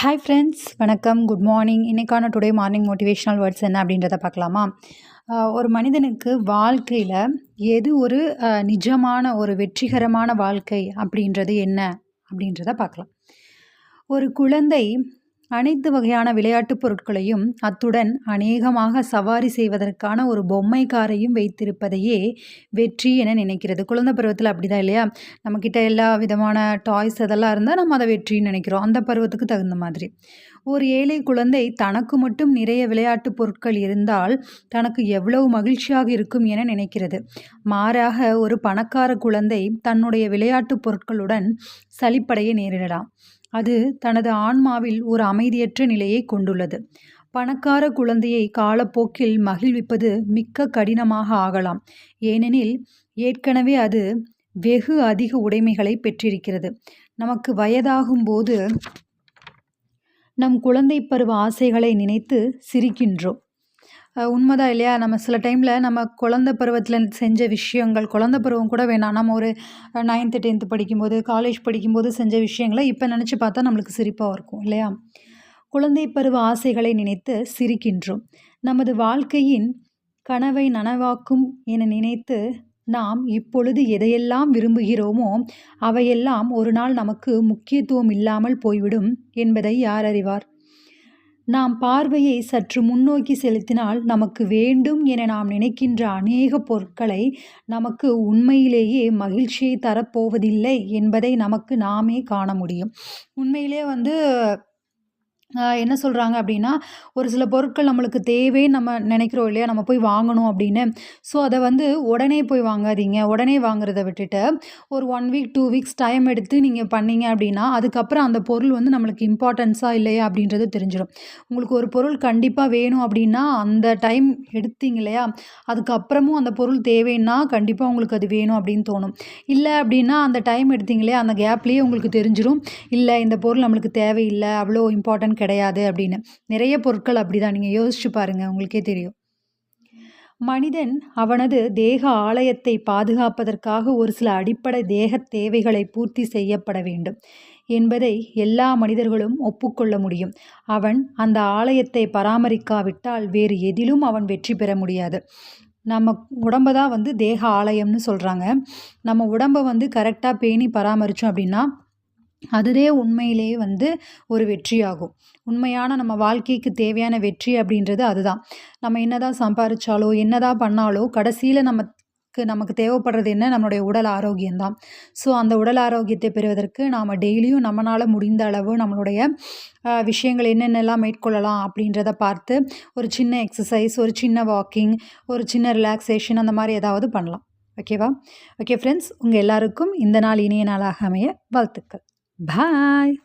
Hi friends வணக்கம் good morning இன்றைக்கான today morning motivational words என்ன அப்படின்றத பார்க்கலாமா? ஒரு மனிதனுக்கு வாழ்க்கையில் எது ஒரு நிஜமான ஒரு வெற்றிகரமான வாழ்க்கை அப்படின்றது என்ன அப்படின்றத பார்க்கலாம். ஒரு குழந்தை அனைத்து வகையான விளையாட்டுப் பொருட்களையும் அத்துடன் அநேகமாக சவாரி செய்வதற்கான ஒரு பொம்மை காரையும் வைத்திருப்பதையே வெற்றி என நினைக்கிறது. குழந்தை பருவத்தில் அப்படிதான் இல்லையா? நம்மக்கிட்ட எல்லா விதமான டாய்ஸ் அதெல்லாம் இருந்தால் நம்ம அதை வெற்றின்னு நினைக்கிறோம். அந்த பருவத்துக்கு தகுந்த மாதிரி. ஒரு ஏழை குழந்தை தனக்கு மட்டும் நிறைய விளையாட்டுப் பொருட்கள் இருந்தால் தனக்கு எவ்வளவு மகிழ்ச்சியாக இருக்கும் என நினைக்கிறது. மாறாக ஒரு பணக்கார குழந்தை தன்னுடைய விளையாட்டுப் பொருட்களுடன் சலிப்படைய நேரிடலாம். அது தனது ஆன்மாவில் ஒரு அமைதியற்ற நிலையை கொண்டுள்ளது. பணக்கார குழந்தையை காலப்போக்கில் மகிழ்விப்பது மிக்க கடினமாக ஆகலாம். ஏனெனில் ஏற்கனவே அது வெகு அதிக உடைமைகளை பெற்றிருக்கிறது. நமக்கு வயதாகும் போது நம் குழந்தை பருவ ஆசைகளை நினைத்து சிரிக்கின்றோம். உண்மைதான் இல்லையா? நம்ம சில டைமில் நம்ம குழந்த பருவத்தில் செஞ்ச விஷயங்கள் குழந்த பருவம் கூட வேணாம். நம்ம ஒரு நைன்த்து டென்த்து படிக்கும்போது காலேஜ் படிக்கும்போது செஞ்ச விஷயங்களை இப்போ நினச்சி பார்த்தா நம்மளுக்கு சிரிப்பாக இருக்கும் இல்லையா? குழந்தை பருவ ஆசைகளை நினைத்து சிரிக்கின்றோம். நமது வாழ்க்கையின் கனவை நனவாக்கும் என நினைத்து நாம் இப்பொழுது எதையெல்லாம் விரும்புகிறோமோ அவையெல்லாம் ஒரு நாள் நமக்கு முக்கியத்துவம் இல்லாமல் போய்விடும் என்பதை யார் அறிவார்? நாம் பார்வையை சற்று முன்னோக்கி செலுத்தினால் நமக்கு வேண்டும் என நாம் நினைக்கின்ற அநேக பொருட்களை நமக்கு உண்மையிலேயே மகிழ்ச்சியை தரப்போவதில்லை என்பதை நமக்கு நாமே காண முடியும். உண்மையிலே வந்து என்ன சொல்கிறாங்க அப்படின்னா ஒரு சில பொருட்கள் நம்மளுக்கு தேவை நம்ம நினைக்கிறோம் இல்லையா நம்ம போய் வாங்கணும் அப்படின்னு. ஸோ அதை வந்து உடனே போய் வாங்காதீங்க. உடனே வாங்குறத விட்டுட்டு ஒரு one week two weeks time எடுத்து நீங்கள் பண்ணீங்க அப்படின்னா அதுக்கப்புறம் அந்த பொருள் வந்து நம்மளுக்கு இம்பார்ட்டன்ஸாக இல்லையா அப்படின்றது தெரிஞ்சிடும். உங்களுக்கு ஒரு பொருள் கண்டிப்பாக வேணும் அப்படின்னா அந்த டைம் எடுத்தீங்க இல்லையா அதுக்கப்புறமும் அந்த பொருள் தேவைன்னா கண்டிப்பாக உங்களுக்கு அது வேணும் அப்படின்னு தோணும். இல்லை அப்படின்னா அந்த டைம் எடுத்தீங்களே அந்த கேப்லேயே உங்களுக்கு தெரிஞ்சிடும் இல்லை இந்த பொருள் நம்மளுக்கு தேவையில்லை அவ்வளோ இம்பார்ட்டன்ட் கிடையாது அப்படின்னு. நிறைய பொருட்கள் அப்படி தான் நீங்கள் யோசிச்சு பாருங்கள் உங்களுக்கே தெரியும். மனிதன் அவனது தேக ஆலயத்தை பாதுகாப்பதற்காக ஒரு சில அடிப்படை தேக தேவைகளை பூர்த்தி செய்யப்பட வேண்டும் என்பதை எல்லா மனிதர்களும் ஒப்புக்கொள்ள முடியும். அவன் அந்த ஆலயத்தை பராமரிக்காவிட்டால் வேறு எதிலும் அவன் வெற்றி பெற முடியாது. நம்ம உடம்பை தான் வந்து தேக ஆலயம்னு சொல்கிறாங்க நம்ம உடம்பை வந்து கரெக்டாக பேணி பராமரித்தோம் அப்படின்னா அதுவே உண்மையிலேயே வந்து ஒரு வெற்றியாகும். உண்மையான நம்ம வாழ்க்கைக்கு தேவையான வெற்றி அப்படின்றது அதுதான். நம்ம என்னதான் சம்பாரிச்சாலோ என்னதான் பண்ணாலோ கடைசியில் நமக்கு நமக்கு தேவைப்படுறது என்ன? நம்மளுடைய உடல் ஆரோக்கியம்தான். ஸோ அந்த உடல் ஆரோக்கியத்தை பெறுவதற்கு நாம் டெய்லியும் நம்மளால் முடிந்த அளவு நம்மளுடைய விஷயங்கள் என்னென்னலாம் மேற்கொள்ளலாம் அப்படின்றத பார்த்து ஒரு சின்ன எக்ஸசைஸ் ஒரு சின்ன வாக்கிங் ஒரு சின்ன ரிலாக்ஸேஷன் அந்த மாதிரி ஏதாவது பண்ணலாம். ஓகேவா ஓகே ஃப்ரெண்ட்ஸ் உங்கள் எல்லாருக்கும் இந்த நாள் இனிய நாளாக அமைய வாழ்த்துக்கள். Bye.